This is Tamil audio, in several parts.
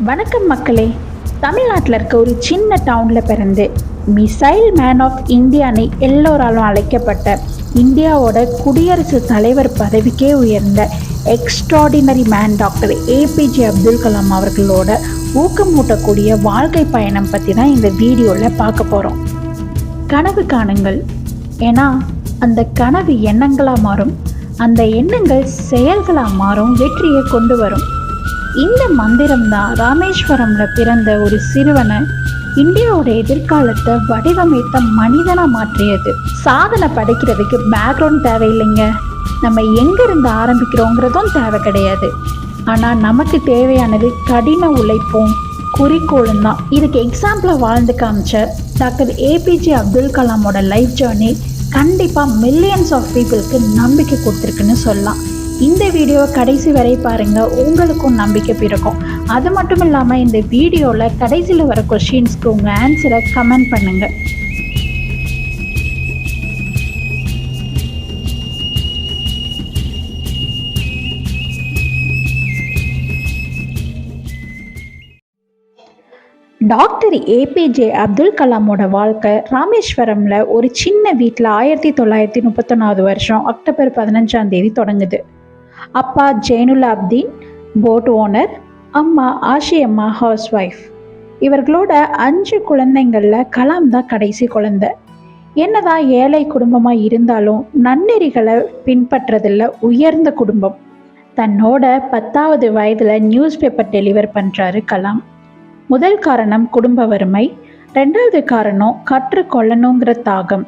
வணக்கம் மக்களே. தமிழ்நாட்டில் இருக்க ஒரு சின்ன டவுனில் பிறந்து மிசைல் மேன் ஆஃப் இந்தியான்னு எல்லோராலும் அழைக்கப்பட்ட இந்தியாவோட குடியரசு தலைவர் பதவிக்கே உயர்ந்த extraordinary man doctor APJ Abdul Kalam அவர்களோட ஊக்கமூட்டக்கூடிய வாழ்க்கை பயணம் பற்றி தான் இந்த வீடியோவில் பார்க்க போகிறோம் கனவு காணுங்கள். ஏன்னா அந்த கனவு எண்ணங்களாக மாறும். அந்த எண்ணங்கள் செயல்களாக மாறும் வெற்றியை கொண்டு வரும். இந்த மந்திரம் தான் ராமேஸ்வரம்ல பிறந்த ஒரு சிறுவனை இந்தியாவோட எதிர்காலத்தை வடிவமைத்த மனிதனா மாற்றியது. சாதனை படைக்கிறதுக்கு பேக்ரவுண்ட் தேவையில்லைங்க. நம்ம எங்கிருந்து ஆரம்பிக்கிறோங்கிறதும் தேவை கிடையாது. ஆனால் நமக்கு தேவையானது கடின உழைப்பும் குறிக்கோளும் தான். இதுக்கு எக்ஸாம்பிளாக வாழ்ந்து காமிச்ச டாக்டர் ஏபிஜே அப்துல் கலாமோட லைஃப் ஜேர்னி கண்டிப்பாக மில்லியன்ஸ் ஆஃப் பீப்புளுக்கு நம்பிக்கை கொடுத்துருக்குன்னு சொல்லலாம். இந்த வீடியோவை கடைசி வரை பாருங்கள் உங்களுக்கும் நம்பிக்கை பிறக்கும். அது மட்டும் இல்லாமல் இந்த வீடியோவில் கடைசியில் வர கொஷின்ஸ்க்கு உங்கள் ஆன்சரை கமெண்ட் பண்ணுங்கள் டாக்டர் ஏபிஜே அப்துல் கலாமோட வாழ்க்கை ராமேஸ்வரமில் ஒரு சின்ன வீட்டில் ஆயிரத்தி தொள்ளாயிரத்தி முப்பத்தொன்னாவது வருஷம் அக்டோபர் பதினஞ்சாம் தேதி தொடங்குது. அப்பா ஜெயினுல் அப்தீன் போட் ஓனர் அம்மா ஆஷி அம்மா ஹவுஸ் ஒய்ஃப் இவர்களோட அஞ்சு குழந்தைங்களில் கலாம் தான் கடைசி குழந்தை. என்னதான் ஏழை குடும்பமாக இருந்தாலும் நன்னெறிகளை பின்பற்றதில் உயர்ந்த குடும்பம். தன்னோட பத்தாவது வயதில் நியூஸ் பேப்பர் டெலிவர் பண்ணுறாரு கலாம். முதல் காரணம் குடும்ப வறுமை ரெண்டாவது காரணம் கற்றுக்கொள்ளணுங்கிற தாகம்.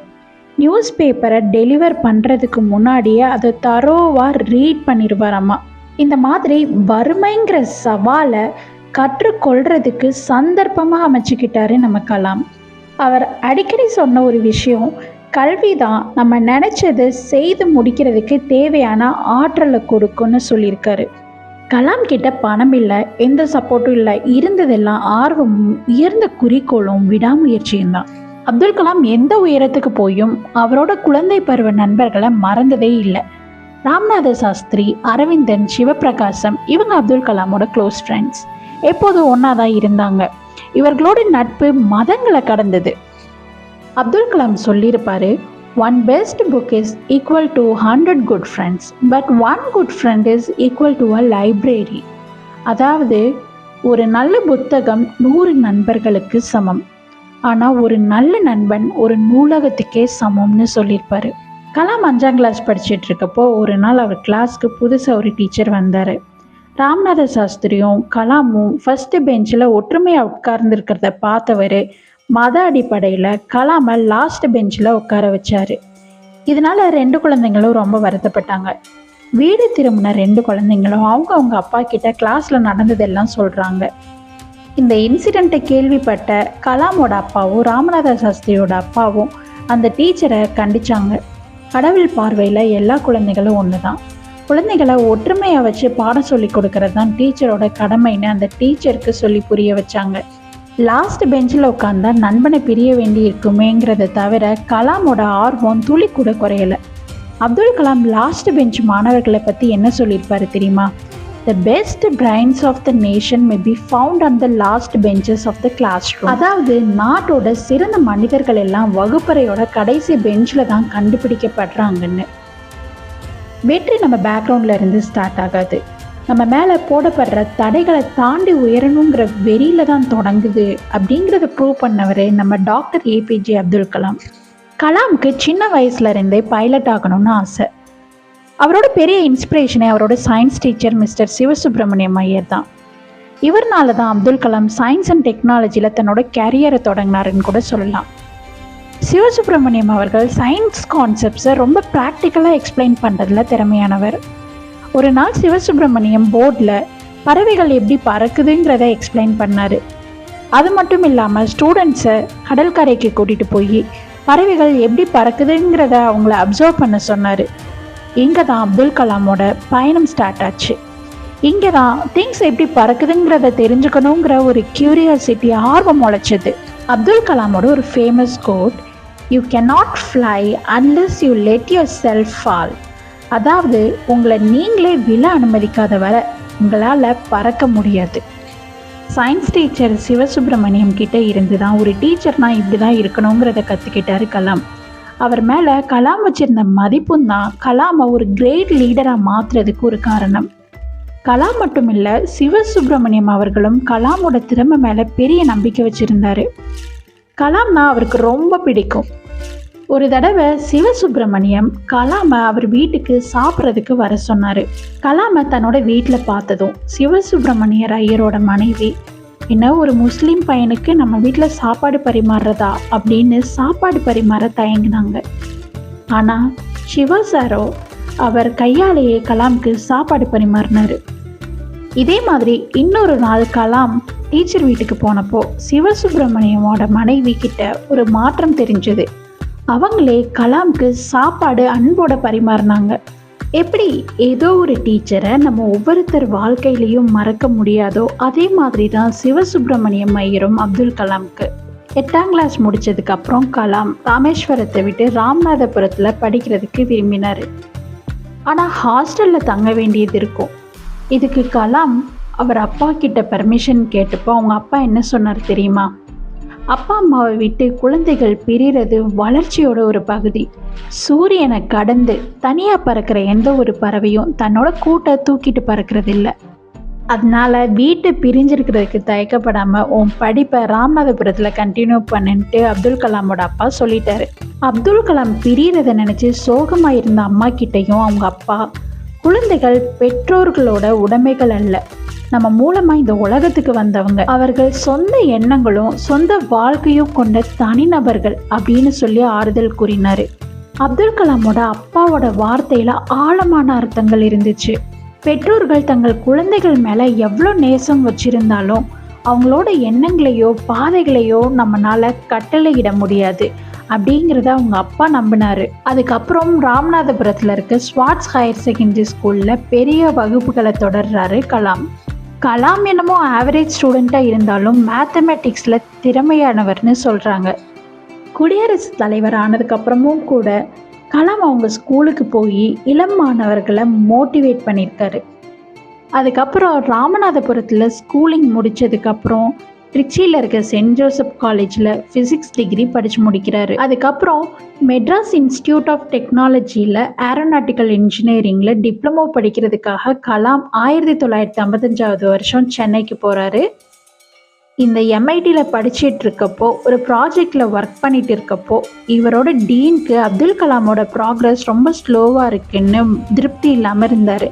நியூஸ் பேப்பரை டெலிவர் பண்ணுறதுக்கு முன்னாடியே அதை தரோவாக ரீட் பண்ணிடுவார் அம்மா இந்த மாதிரி வறுமைங்கிற சவாலை கற்றுக்கொள்கிறதுக்கு சந்தர்ப்பமாக அமைச்சுக்கிட்டாரு நம்ம கலாம். அவர் அடிக்கடி சொன்ன ஒரு விஷயம் கல்வி தான் நம்ம நினச்சதை செய்து முடிக்கிறதுக்கு தேவையான ஆற்றலை கொடுக்குன்னு சொல்லியிருக்காரு. கலாம் கிட்ட பணம் இல்லை எந்த சப்போர்ட்டும் இல்லை இருந்ததெல்லாம் ஆர்வமும் உயர்ந்த குறிக்கோளும் விடாமுயற்சியும் தான். அப்துல் கலாம் எந்த உயரத்துக்கு போயும் அவரோட குழந்தை பருவ நண்பர்களை மறந்ததே இல்லை. ராம்நாத சாஸ்திரி அரவிந்தன் சிவபிரகாசம் இவங்க அப்துல் கலாமோட க்ளோஸ் ஃப்ரெண்ட்ஸ் எப்போதும் ஒன்றா தான் இருந்தாங்க. இவர்களோட நட்பு மதங்களை கடந்தது. அப்துல் கலாம் சொல்லியிருப்பாரு one best book is equal to hundred good friends but one good friend is equal to a library அதாவது ஒரு நல்ல புத்தகம் நூறு நண்பர்களுக்கு சமம். ஆனால் ஒரு நல்ல நண்பன் ஒரு நூலகத்துக்கே சமம்னு சொல்லியிருப்பாரு. கலாம் அஞ்சாம் கிளாஸ் படிச்சுட்டு இருக்கப்போ ஒரு நாள் அவர் கிளாஸ்க்கு புதுசாக ஒரு டீச்சர் வந்தார். ராம்நாத சாஸ்திரியும் கலாமும் ஃபஸ்ட்டு பெஞ்சில் ஒற்றுமையாக உட்கார்ந்துருக்கிறத பார்த்தவர் மத அடிப்படையில் கலாமை லாஸ்ட் பெஞ்சில் உட்கார வச்சார். இதனால் ரெண்டு குழந்தைங்களும் ரொம்ப வருத்தப்பட்டாங்க. வீடு திரும்பின ரெண்டு குழந்தைங்களும் அவங்க அவங்க அப்பா கிட்ட கிளாஸில் நடந்ததெல்லாம் சொல்கிறாங்க இந்த இன்சிடெண்ட்டை கேள்விப்பட்ட கலாமோட அப்பாவும் ராமநாத சாஸ்திரியோட அப்பாவும் அந்த டீச்சரை கண்டிச்சாங்க. கடவுள் பார்வையில் எல்லா குழந்தைகளும் ஒன்று தான் குழந்தைகளை ஒற்றுமையாக வச்சு பாடம் சொல்லி கொடுக்கறது தான் டீச்சரோட கடமைன்னு அந்த டீச்சருக்கு சொல்லி புரிய வச்சாங்க. லாஸ்ட் பெஞ்சில் உட்காந்தா நண்பனை பிரிய வேண்டி இருக்குமேங்கிறத தவிர கலாமோட ஆர்வம் துளி கூட குறையலை. அப்துல் கலாம் லாஸ்ட் பெஞ்ச் மாணவர்களை பற்றி என்ன சொல்லியிருப்பாரு தெரியுமா? The best brains of the nation may be found on the last benches of the classroom அதாவது நாட்டோட சிறந்த மனிதர்கள் எல்லாம் வகுப்பறையோட கடைசி பெஞ்சில் தான் கண்டுபிடிக்கப்படுறாங்கன்னு. வெற்றி நம்ம பேக்ரவுண்டில் இருந்து ஸ்டார்ட் ஆகாது. நம்ம மேலே போடப்படுற தடைகளை தாண்டி உயரணுங்கிற வெறியில தான் தொடங்குது அப்படிங்கிறத ப்ரூவ் பண்ணவர் நம்ம டாக்டர் ஏபிஜே அப்துல் கலாம். கலாமுக்கு சின்ன வயசுல இருந்தே பைலட் ஆகணும்னு ஆசை. அவரோட பெரிய இன்ஸ்பிரேஷனே அவரோட science teacher mister Sivasubramaniam Iyer தான். இவர்னால தான் அப்துல் கலாம் சயின்ஸ் அண்ட் டெக்னாலஜியில் தன்னோட கேரியரை தொடங்கினாருன்னு கூட சொல்லலாம். சிவசுப்ரமணியம் அவர்கள் சயின்ஸ் கான்செப்ட்ஸை ரொம்ப ப்ராக்டிக்கலாக எக்ஸ்பிளைன் பண்ணுறதுல திறமையானவர். ஒரு நாள் சிவசுப்ரமணியம் போர்டில் பறவைகள் எப்படி பறக்குதுங்கிறத எக்ஸ்பிளைன் பண்ணார். அது மட்டும் இல்லாமல் ஸ்டூடெண்ட்ஸை கடற்கரைக்கு கூட்டிகிட்டு போய் பறவைகள் எப்படி பறக்குதுங்கிறத அவங்கள அப்சர்வ் பண்ண சொன்னார். இங்கே தான் அப்துல் கலாமோட பயணம் ஸ்டார்ட் ஆச்சு. இங்கே தான் திங்ஸ் எப்படி பறக்குதுங்கிறத தெரிஞ்சுக்கணுங்கிற ஒரு கியூரியாசிட்டி ஆர்வம் முளைச்சது. அப்துல் கலாமோட ஒரு famous quote you cannot fly unless you let yourself fall அதாவது உங்களை நீங்களே விழ அனுமதிக்காத வரை உங்களால் பறக்க முடியாது. சயின்ஸ் டீச்சர் சிவசுப்பிரமணியம் கிட்ட இருந்து தான் ஒரு டீச்சர்னா இப்படி தான் இருக்கணுங்கிறத கற்றுக்கிட்டாரு கலாம். அவர் மேலே கலாம் வச்சிருந்த மதிப்பும் தான் கலாமை ஒரு கிரேட் லீடராக மாற்றுறதுக்கு ஒரு காரணம். கலாம் மட்டும் இல்லை சிவசுப்பிரமணியம் அவர்களும் கலாமோட திறமை மேலே பெரிய நம்பிக்கை வச்சுருந்தாரு. கலாம்னா அவருக்கு ரொம்ப பிடிக்கும். ஒரு தடவை சிவசுப்பிரமணியம் கலாமை அவர் வீட்டுக்கு சாப்பிட்றதுக்கு வர சொன்னார். கலாமை தன்னோட வீட்டில் பார்த்ததும் சிவசுப்பிரமணியர் ஐயரோட மனைவி என்ன ஒரு முஸ்லீம் பையனுக்கு நம்ம வீட்டில் சாப்பாடு பரிமாறுறதா அப்படின்னு சாப்பாடு பரிமாற தயங்கினாங்க. ஆனால் சிவா சாரோ அவர் கையாலேயே கலாம்க்கு சாப்பாடு பரிமாறினார். இதே மாதிரி இன்னொரு நாள் கலாம் டீச்சர் வீட்டுக்கு போனப்போ சிவசுப்பிரமணியமோட மனைவி கிட்ட ஒரு மாற்றம் தெரிஞ்சது. அவங்களே கலாம்க்கு சாப்பாடு அன்போட பரிமாறினாங்க. எப்படி ஏதோ ஒரு டீச்சரை நம்ம ஒவ்வொருத்தர் வாழ்க்கையிலையும் மறக்க முடியாதோ அதே மாதிரி தான் சிவசுப்பிரமணியம் ஐயரும் அப்துல் கலாம்க்கு. எட்டாம் கிளாஸ் முடிச்சதுக்கு அப்புறம் கலாம் ராமேஸ்வரத்தை விட்டு ராமநாதபுரத்தில் படிக்கிறதுக்கு விரும்பினார். ஆனால் ஹாஸ்டலில் தங்க வேண்டியது இருக்கும். இதுக்கு கலாம் அவர் அப்பா கிட்ட பர்மிஷன் கேட்டப்போ அவங்க அப்பா என்ன சொன்னார் தெரியுமா? அப்பா அம்மாவை விட்டு குழந்தைகள் பிரிகிறது வளர்ச்சியோட ஒரு பகுதி. சூரியனை கடந்து தனியாக பறக்கிற எந்த ஒரு பறவையும் தன்னோட கூட்டை தூக்கிட்டு பறக்கிறது இல்லை அதனால வீட்டை பிரிஞ்சிருக்கிறதுக்கு தயக்கப்படாமல் உன் படிப்பை ராமநாதபுரத்தில் கண்டினியூ பண்ணுன்ட்டு அப்துல் கலாமோட அப்பா சொல்லிட்டாரு. அப்துல் கலாம் பிரியறதை நினச்சி சோகமாக இருந்த அம்மா கிட்டேயும் அவங்க அப்பா குழந்தைகள் பெற்றோர்களோட உடைமைகள் அல்ல. நம்ம மூலமாக இந்த உலகத்துக்கு வந்தவங்க. அவர்கள் சொந்த எண்ணங்களும் சொந்த வாழ்க்கையும் கொண்ட தனிநபர்கள் அப்படின்னு சொல்லி ஆறுதல் கூறினார். அப்துல் கலாமோட அப்பாவோட வார்த்தையில் ஆழமான அர்த்தங்கள் இருந்துச்சு. பெற்றோர்கள் தங்கள் குழந்தைகள் மேலே எவ்வளோ நேசம் வச்சிருந்தாலும் அவங்களோட எண்ணங்களையோ பாதைகளையோ நம்மளால கட்டளையிட முடியாது அப்படிங்கிறத அவங்க அப்பா நம்பினாரு. அதுக்கப்புறம் ராமநாதபுரத்தில் இருக்க ஸ்வாட்ஸ் ஹையர் செகண்டரி ஸ்கூலில் பெரிய வகுப்புகளை தொடர்றாரு கலாம். கலாம் என்னமோ ஆவரேஜ் ஸ்டூடெண்ட்டாக இருந்தாலும் மேத்தமெட்டிக்ஸில் திறமையானவர்னு சொல்கிறாங்க குடியரசுத் தலைவர் ஆனதுக்கப்புறமும் கூட கலாம் அவங்க ஸ்கூலுக்கு போய் இளம் மாணவர்களை மோட்டிவேட் பண்ணியிருக்காரு. அதுக்கப்புறம் ராமநாதபுரத்தில் ஸ்கூலிங் முடித்ததுக்கப்புறம் திருச்சியில் இருக்க சென்ட் ஜோசப் காலேஜில் ஃபிசிக்ஸ் டிகிரி படித்து முடிக்கிறாரு. அதுக்கப்புறம் மெட்ராஸ் இன்ஸ்டியூட் ஆஃப் டெக்னாலஜியில் ஏரோநாட்டிக்கல் இன்ஜினியரிங்கில் டிப்ளமோ படிக்கிறதுக்காக கலாம் ஆயிரத்தி தொள்ளாயிரத்தி ஐம்பத்தஞ்சாவது வருஷம் சென்னைக்கு போகிறாரு இந்த எம்ஐடியில் படிச்சிட்டு இருக்கப்போ ஒரு ப்ராஜெக்டில் ஒர்க் பண்ணிட்டு இருக்கப்போ இவரோட டீனுக்கு அப்துல் கலாமோட ப்ராக்ரஸ் ரொம்ப ஸ்லோவாக இருக்குன்னு திருப்தி இல்லாமல் இருந்தார்.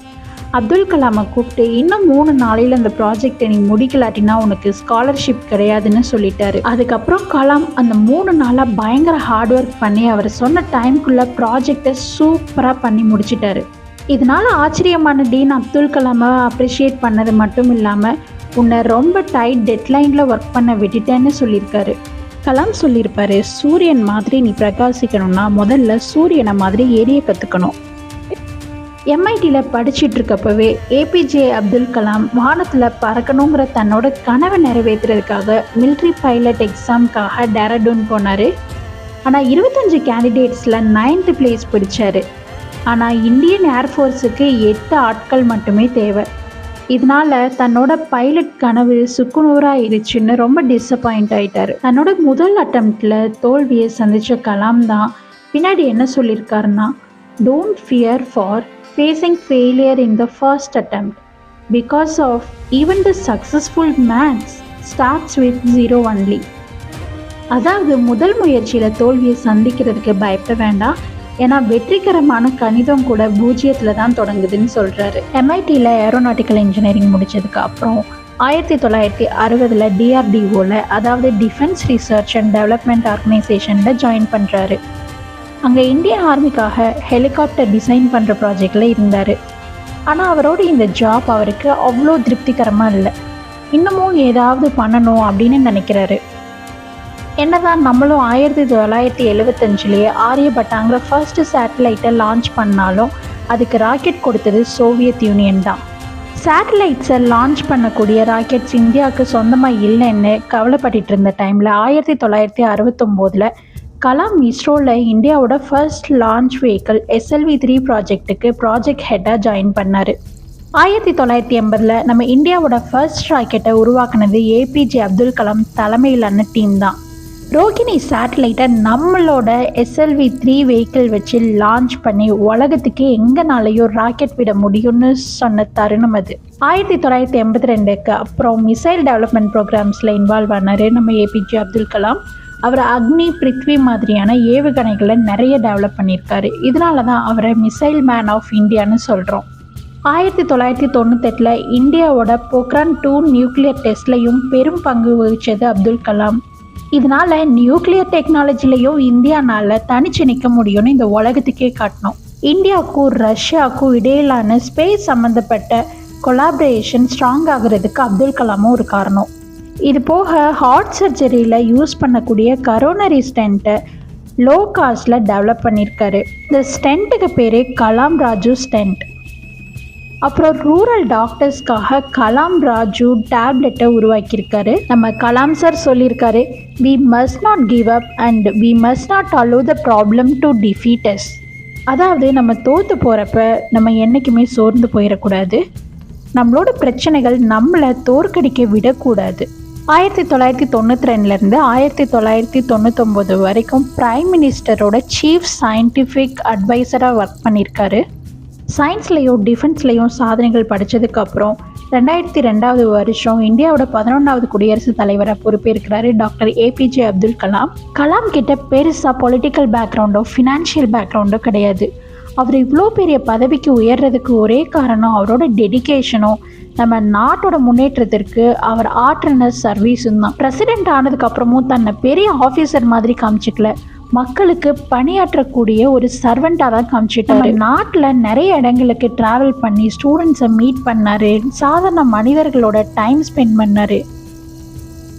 அப்துல் கலாமை கூப்பிட்டு இன்னும் மூணு நாளையில் அந்த ப்ராஜெக்டை நீ முடிக்கலாட்டினா உனக்கு ஸ்காலர்ஷிப் கிடையாதுன்னு சொல்லிட்டாரு. அதுக்கப்புறம் கலாம் அந்த மூணு நாளாக பயங்கர ஹார்ட் ஒர்க் பண்ணி அவர் சொன்ன டைம்குள்ளே ப்ராஜெக்டை சூப்பராக பண்ணி முடிச்சிட்டாரு. இதனால ஆச்சரியமான டீன் அப்துல் கலாமை அப்ரிஷியேட் பண்ணது மட்டும் இல்லாமல் உன்னை ரொம்ப டைட் டெட்லைனில் ஒர்க் பண்ண விட்டுட்டேன்னு சொல்லியிருக்காரு. கலாம் சொல்லியிருப்பாரு சூரியன் மாதிரி நீ பிரகாசிக்கணும்னா முதல்ல சூரியனை மாதிரி எரிய கற்றுக்கணும் எம்ஐடியில் படிச்சுட்டு இருக்கப்பவே ஏபிஜே அப்துல் கலாம் வானத்தில் பறக்கணுங்கிற தன்னோட கனவை நிறைவேற்றுறதுக்காக மிலிட்ரி பைலட் எக்ஸாம்க்காக டேரடூன் போனார். ஆனால் இருபத்தஞ்சு கேண்டிடேட்ஸில் நைன்த்து பிளேஸ் பிடிச்சார். ஆனால் இந்தியன் ஏர்ஃபோர்ஸுக்கு எட்டு ஆட்கள் மட்டுமே தேவை. இதனால தன்னோட பைலட் கனவு சுக்குநூறாயிருச்சுன்னு ரொம்ப டிசப்பாயிண்ட் ஆகிட்டார் தன்னோட முதல் அட்டம்ப்டில் தோல்வியை சந்தித்த கலாம் தான் பின்னாடி என்ன சொல்லியிருக்காருன்னா don't fear for facing failure in the first attempt. Because of even the successful man's starts with zero only அதாவது முதல் முயற்சியில் தோல்வியை சந்திக்கிறதுக்கு பயப்பட வேண்டாம். ஏன்னா வெற்றிகரமான கணிதம் கூட பூஜ்ஜியத்தில் தான் தொடங்குதுன்னு சொல்கிறாரு எம்ஐடியில் ஏரோநாட்டிக்கல் இன்ஜினியரிங் முடித்ததுக்கு அப்புறம் ஆயிரத்தி தொள்ளாயிரத்தி அறுபதில் டிஆர்டிஓவில் அதாவது டிஃபென்ஸ் ரிசர்ச் அண்ட் டெவலப்மெண்ட் ஆர்கனைசேஷனில் ஜாயின் பண்ணுறாரு அங்கே இந்தியன் ஆர்மிக்காக ஹெலிகாப்டர் டிசைன் பண்ணுற ப்ராஜெக்டில் இருந்தார். ஆனால் அவரோட இந்த ஜாப் அவருக்கு அவ்வளோ திருப்திகரமாக இல்லை. இன்னமும் ஏதாவது பண்ணணும் அப்படின்னு நினைக்கிறாரு. என்னதான் நம்மளும் ஆயிரத்தி தொள்ளாயிரத்தி எழுவத்தஞ்சிலேயே ஆரியபட்டாங்கிற ஃபர்ஸ்ட் சேட்டலைட்டை லான்ச் பண்ணாலும் அதுக்கு ராக்கெட் கொடுத்தது சோவியத் யூனியன் தான். சேட்டலைட்ஸை லான்ச் பண்ணக்கூடிய ராக்கெட்ஸ் இந்தியாவுக்கு சொந்தமாக இல்லைன்னு கவலைப்பட்டு இருந்த டைமில் ஆயிரத்தி தொள்ளாயிரத்தி அறுபத்தொம்போதில் கலாம் இஸ்ரோவில் இந்தியாவோட first launch vehicle SLV three ப்ராஜெக்ட்டுக்கு project ஹெட்டாக ஜாயின் பண்ணார். ஆயிரத்தி தொள்ளாயிரத்தி எண்பதில் நம்ம இந்தியாவோட ஃபர்ஸ்ட் ராக்கெட்டை உருவாக்குனது ஏபிஜே அப்துல் கலாம் தலைமையிலான டீம் தான். ரோகிணி சேட்டலைட்டை நம்மளோட எஸ்எல்வி த்ரீ வெஹிக்கிள் வச்சு லான்ச் பண்ணி உலகத்துக்கு எங்கனாலையும் ராக்கெட் விட முடியும்னு சொன்ன தருணம் அது. ஆயிரத்தி தொள்ளாயிரத்தி எண்பத்தி ரெண்டுக்கு அப்புறம் மிசைல் டெவலப்மெண்ட் ப்ரோக்ராம்ஸில் இன்வால்வ் ஆனார் நம்ம ஏபிஜே அப்துல் கலாம். அவர் அக்னி பிருத்வி மாதிரியான ஏவுகணைகளை நிறைய டெவலப் பண்ணியிருக்காரு. இதனால தான் அவரை மிசைல் மேன் ஆஃப் இந்தியான்னு சொல்கிறோம் ஆயிரத்தி தொள்ளாயிரத்தி தொண்ணூத்தெட்டில் இந்தியாவோட போக்ரான் டூ நியூக்ளியர் டெஸ்ட்லையும் பெரும் பங்கு வகித்தது அப்துல் கலாம். இதனால நியூக்ளியர் டெக்னாலஜிலையும் இந்தியானால தனிச்சு நிற்க முடியும்னு இந்த உலகத்துக்கே காட்டணும் இந்தியாவுக்கும் ரஷ்யாவுக்கும் இடையிலான ஸ்பேஸ் சம்மந்தப்பட்ட கொலாபரேஷன் ஸ்ட்ராங் ஆகுறதுக்கு அப்துல் கலாமும் ஒரு காரணம். இது போக ஹார்ட் சர்ஜரியில் யூஸ் பண்ணக்கூடிய கரோனரி ஸ்டென்ட்டை லோ காஸ்டில் டெவலப் பண்ணியிருக்காரு இந்த ஸ்டென்ட்டுக்கு பேர் கலாம் ராஜு ஸ்டென்ட் அப்புறம் ரூரல் டாக்டர்ஸ்க்காக கலாம் ராஜு டேப்லெட்டை உருவாக்கியிருக்காரு. நம்ம கலாம் சார் சொல்லியிருக்காரு we must not give up and we must not allow the problem to defeat us அதாவது நம்ம தோற்று போகிறப்ப நம்ம என்றைக்குமே சோர்ந்து போயிடக்கூடாது. நம்மளோட பிரச்சனைகள் நம்மளை தோற்கடிக்க விடக்கூடாது. ஆயிரத்தி தொள்ளாயிரத்தி தொண்ணூற்றி ரெண்டுலேருந்து ஆயிரத்தி தொள்ளாயிரத்தி தொண்ணூத்தொம்போது வரைக்கும் ப்ரைம் மினிஸ்டரோட சீஃப் சயின்டிஃபிக் அட்வைசராக ஒர்க் பண்ணியிருக்காரு சயின்ஸ்லேயும் டிஃபென்ஸ்லேயும் சாதனைகள் படித்ததுக்கப்புறம் ரெண்டாயிரத்தி ரெண்டாவது வருஷம் இந்தியாவோட பதினொன்றாவது குடியரசுத் தலைவராக பொறுப்பேற்கிறாரு டாக்டர் ஏபிஜே அப்துல் கலாம். கலாம் கிட்ட பெருசாக பொலிட்டிக்கல் பேக்ரவுண்டோ ஃபினான்ஷியல் பேக்ரவுண்டோ கிடையாது. அவர் இவ்வளோ பெரிய பதவிக்கு உயர்றதுக்கு ஒரே காரணம் அவரோட டெடிக்கேஷனும் நம்ம நாட்டோட முன்னேற்றத்திற்கு அவர் ஆற்றின சர்வீஸும் தான். பிரசிடென்ட் ஆனதுக்கு அப்புறமும் தன்னை பெரிய ஆஃபீஸர் மாதிரி காமிச்சிக்கல. மக்களுக்கு பணியாற்றக்கூடிய ஒரு சர்வெண்ட்டாக தான் காமிச்சிட்டாரு நாட்டில் நிறைய இடங்களுக்கு ட்ராவல் பண்ணி ஸ்டூடெண்ட்ஸை மீட் பண்ணாரு. சாதாரண மனிதர்களோட டைம் ஸ்பெண்ட் பண்ணார்.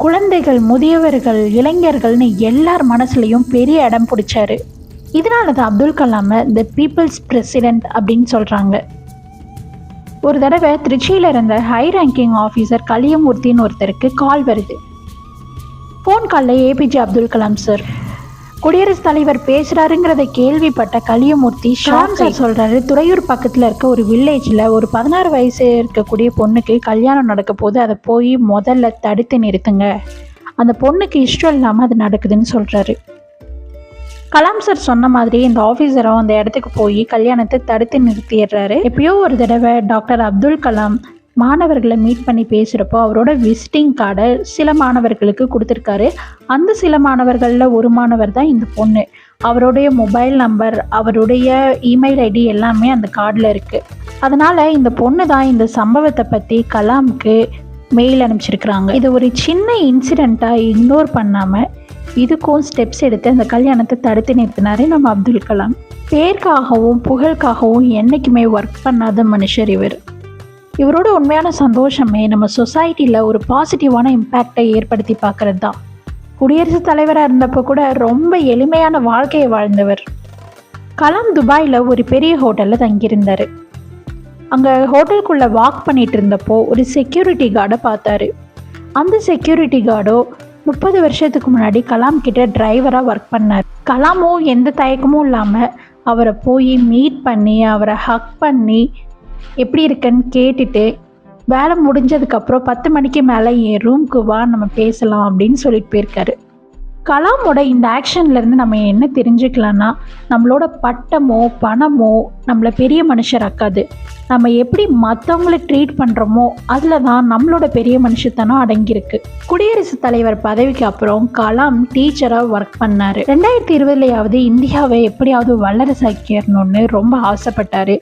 குழந்தைகள் முதியவர்கள் இளைஞர்கள்னு எல்லார் மனசுலையும் பெரிய இடம் பிடிச்சாரு. இதனால தான் அப்துல் கலாமை த பீப்புள்ஸ் பிரசிடென்ட் அப்படின்னு சொல்கிறாங்க ஒரு தடவை திருச்சியில் இருந்த ஹை ரேங்கிங் ஆஃபீஸர் கலியமூர்த்தின்னு ஒருத்தருக்கு கால் வருது. ஃபோன் காலில் ஏபிஜே அப்துல் கலாம் சார் குடியரசுத் தலைவர் பேசுறாருங்கிறத கேள்விப்பட்ட கலியமூர்த்தி ஷாம் சார் சொல்றாரு துறையூர் பக்கத்துல இருக்க ஒரு வில்லேஜ்ல ஒரு பதினாறு வயசு இருக்கக்கூடிய பொண்ணுக்கு கல்யாணம் நடக்க போது அதை போய் முதல்ல தடுத்து நிறுத்துங்க. அந்த பொண்ணுக்கு இஷ்டம் இல்லாம அது நடக்குதுன்னு சொல்றாரு. கலாம் சார் சொன்ன மாதிரி இந்த ஆஃபீஸரும் அந்த இடத்துக்கு போய் கல்யாணத்தை தடுத்து நிறுத்திடுறாரு. எப்பயோ ஒரு தடவை டாக்டர் அப்துல் கலாம் மாணவர்களை மீட் பண்ணி பேசுகிறப்போ அவரோட விசிட்டிங் கார்டை சில மாணவர்களுக்கு கொடுத்துருக்காரு. அந்த சில மாணவர்களில் ஒரு மாணவர் தான் இந்த பொண்ணு. அவருடைய மொபைல் நம்பர் அவருடைய இமெயில் ஐடி எல்லாமே அந்த கார்டில் இருக்குது அதனால் இந்த பொண்ணு தான் இந்த சம்பவத்தை பற்றி கலாமுக்கு மெயில் அனுப்பிச்சிருக்கிறாங்க. இது ஒரு சின்ன இன்சிடெண்ட்டாக இக்னோர் பண்ணாமல் இதுக்கும் ஸ்டெப்ஸ் எடுத்து அந்த கல்யாணத்தை தடுத்து நிறுத்தினார் நம்ம அப்துல் கலாம். பேருக்காகவும் புகழுக்காகவும் என்றைக்குமே ஒர்க் பண்ணாத மனுஷர் இவர். இவரோட உண்மையான சந்தோஷமே நம்ம சொசைட்டியில் ஒரு பாசிட்டிவான இம்பேக்டை ஏற்படுத்தி பார்க்கறது தான் குடியரசுத் தலைவராக இருந்தப்போ கூட ரொம்ப எளிமையான வாழ்க்கையை வாழ்ந்தவர். கலாம் துபாயில் ஒரு பெரிய ஹோட்டலில் தங்கியிருந்தார். அங்கே ஹோட்டலுக்குள்ளே வாக் பண்ணிட்டு இருந்தப்போ ஒரு செக்யூரிட்டி கார்டை பார்த்தாரு. அந்த செக்யூரிட்டி கார்டோ முப்பது வருஷத்துக்கு முன்னாடி கலாம் கிட்ட டிரைவராக ஒர்க் பண்ணார். கலாமும் எந்த தயக்கமும் இல்லாமல் அவரை போய் மீட் பண்ணி அவரை ஹக் பண்ணி எப்படி இருக்கன்னு கேட்டுட்டு வேலை முடிஞ்சதுக்கப்புறம் பத்து மணிக்கு மேலே என் ரூம்க்கு வா நம்ம பேசலாம் அப்படின்னு சொல்லிட்டு போயிருக்காரு. கலாமோட இந்த ஆக்ஷன்லேருந்து நம்ம என்ன தெரிஞ்சுக்கலாம்னா நம்மளோட பட்டமோ பணமோ நம்மளை பெரிய மனுஷராக்காது நம்ம எப்படி மற்றவங்கள ட்ரீட் பண்ணுறோமோ அதில் தான் நம்மளோட பெரிய மனுஷத்தனம் அடங்கியிருக்கு. குடியரசுத் தலைவர் பதவிக்கு அப்புறம் கலாம் டீச்சராக ஒர்க் பண்ணார். ரெண்டாயிரத்தி இருபதுலையாவது இந்தியாவை எப்படியாவது வல்லரசாக்கிடணும்னு ரொம்ப ஆசைப்பட்டார்.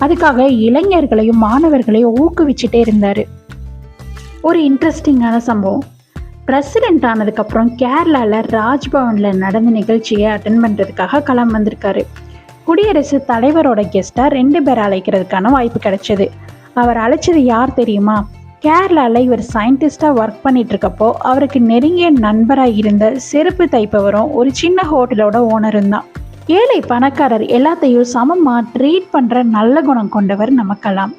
அதுக்காக இளைஞர்களையும் மாணவர்களையும் ஊக்குவிச்சுட்டே இருந்தார். ஒரு இன்ட்ரெஸ்டிங்கான சம்பவம். பிரசிடென்ட் ஆனதுக்கப்புறம் கேரளாவில் ராஜ்பவனில் நடந்த நிகழ்ச்சியை அட்டன் பண்ணுறதுக்காக கலாம் வந்திருக்காரு. குடியரசு தலைவரோட கெஸ்ட்டாக ரெண்டு பேர் அழைக்கிறதுக்கான வாய்ப்பு கிடைச்சது. அவர் அழைச்சது யார் தெரியுமா? கேரளாவில் இவர் சயின்டிஸ்டாக ஒர்க் பண்ணிகிட்ருக்கப்போ அவருக்கு நெருங்கிய நண்பராக இருந்த செருப்பு தைப்பவரும் ஒரு சின்ன ஹோட்டலோட ஓனரும் தான். ஏழை பணக்காரர் எல்லாத்தையும் சமமாக ட்ரீட் பண்ணுற நல்ல குணம் கொண்டவர் நம்ம கலாம்.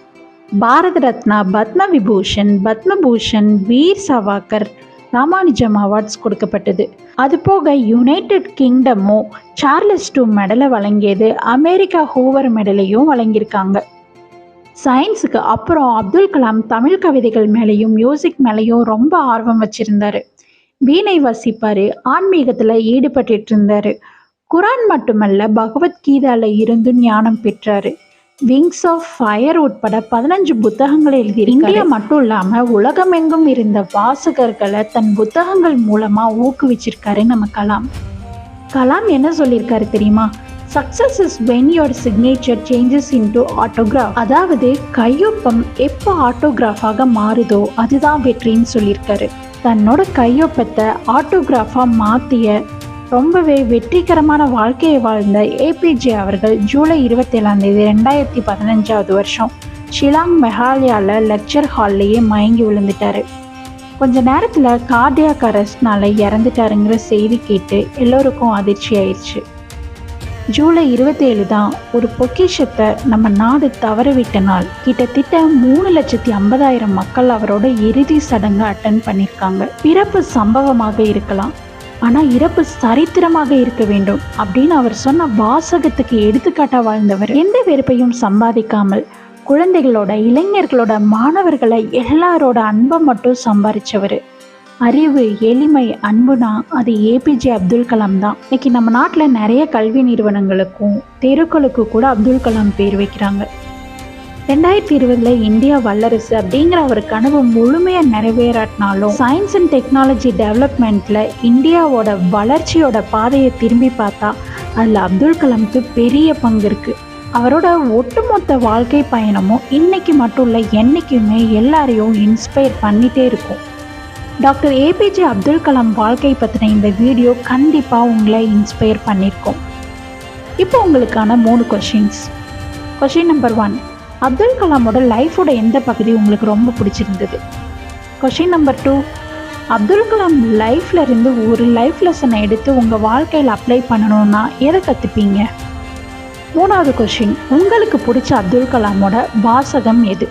பாரத ரத்னா பத்ம விபூஷன் பத்மபூஷன் வீர் சவாக்கர் ராமானுஜம் அவார்ட்ஸ் கொடுக்கப்பட்டது. அதுபோக யுனைடெட் கிங்டமும் சார்லஸ் டூ மெடலை வழங்கியது. அமெரிக்கா ஹூவர் மெடலையும் வழங்கியிருக்காங்க. சயின்ஸுக்கு அப்புறம் அப்துல் கலாம் தமிழ் கவிதைகள் மேலேயும் மியூசிக் மேலேயும் ரொம்ப ஆர்வம் வச்சுருந்தார். வீணை வசிப்பார் ஆன்மீகத்தில் ஈடுபட்டு இருந்தார். குரான் மட்டுமல்ல பகவத்கீதாவில் இருந்து ஞானம் பெற்றாரு. விங்ஸ் ஆஃப் ஃபயர் உட்பட பதினஞ்சு புத்தகங்களை எழுதி இந்தியா மட்டும் இல்லாமல் உலகமெங்கும் இருந்த வாசகர்களை தன் புத்தகங்கள் மூலமாக ஊக்குவிச்சிருக்காரு நம்ம கலாம். கலாம் என்ன சொல்லியிருக்காரு தெரியுமா? Success is when your signature changes into autograph அதாவது கையொப்பம் எப்போ ஆட்டோகிராஃபாக மாறுதோ அதுதான் வெற்றின்னு சொல்லியிருக்காரு தன்னோட கையொப்பத்தை ஆட்டோகிராஃபாக மாற்றிய ரொம்பவே வெற்றிகரமான வாழ்க்கையை வாழ்ந்த ஏபிஜே அவர்கள் ஜூலை இருபத்தேழாம் தேதி ரெண்டாயிரத்தி பதினஞ்சாவது வருஷம் ஷிலாங் மெகாலயாவில் லெக்சர் ஹால்லேயே மயங்கி விழுந்துட்டாரு. கொஞ்ச நேரத்தில் கார்டியாக் அரெஸ்ட்னால இறந்துட்டாருங்கிற செய்தி கேட்டு எல்லோருக்கும் அதிர்ச்சி ஆயிடுச்சு. ஜூலை இருபத்தேழு தான் ஒரு பொக்கிஷத்தை நம்ம நாடு தவறவிட்ட நாள். கிட்டத்தட்ட மூணு லட்சத்தி ஐம்பதாயிரம் மக்கள் அவரோட இறுதி சடங்கு அட்டன் பண்ணியிருக்காங்க பிறப்பு சம்பவமாக இருக்கலாம். ஆனால் இறப்பு சரித்திரமாக இருக்க வேண்டும் அப்படின்னு அவர் சொன்ன வாசகத்துக்கு எடுத்துக்காட்டாக வாழ்ந்தவர். எந்த வெறுப்பையும் சம்பாதிக்காமல் குழந்தைகளோட இளைஞர்களோட மாணவர்களை எல்லாரோட அன்பை மட்டும் சம்பாதிச்சவர் அறிவு எளிமை அன்புனா அது ஏபிஜே அப்துல் கலாம் தான். இன்னைக்கு நம்ம நாட்டில் நிறைய கல்வி நிறுவனங்களுக்கும் தெருக்களுக்கு கூட அப்துல் கலாம் பேர் வைக்கிறாங்க. ரெண்டாயிரத்தி இருபதுல இந்தியா வல்லரசு அப்படிங்கிற ஒரு கனவு முழுமையாக நிறைவேறாட்டினாலும் சயின்ஸ் அண்ட் டெக்னாலஜி டெவலப்மெண்ட்ல இந்தியாவோட வளர்ச்சியோட பாதையை திரும்பி பார்த்தா அதில் அப்துல் கலாமுக்கு பெரிய பங்கு இருக்கு. அவரோட ஒட்டுமொத்த வாழ்க்கை பயணமும் இன்னைக்கு மட்டும் இல்லை என்றைக்குமே எல்லாரையும் இன்ஸ்பயர் பண்ணிட்டே இருக்கும். டாக்டர் ஏபிஜே அப்துல் கலாம் வாழ்க்கை பற்றின இந்த வீடியோ கண்டிப்பாக உங்களை இன்ஸ்பயர் பண்ணியிருக்கோம் இப்போ உங்களுக்கான மூணு questions question number one Abdul கலாமோட லைஃபோட எந்த பகுதி உங்களுக்கு ரொம்ப பிடிச்சிருந்தது? Question number two Abdul Kalam லைஃப்ல இருந்து ஒரு லைஃப் லெசனை எடுத்து உங்கள் வாழ்க்கையில் அப்ளை பண்ணணும்னா எதை கற்றுப்பீங்க மூணாவது கொஷின் உங்களுக்கு பிடிச்ச அப்துல் கலாமோட வாசகம் எது?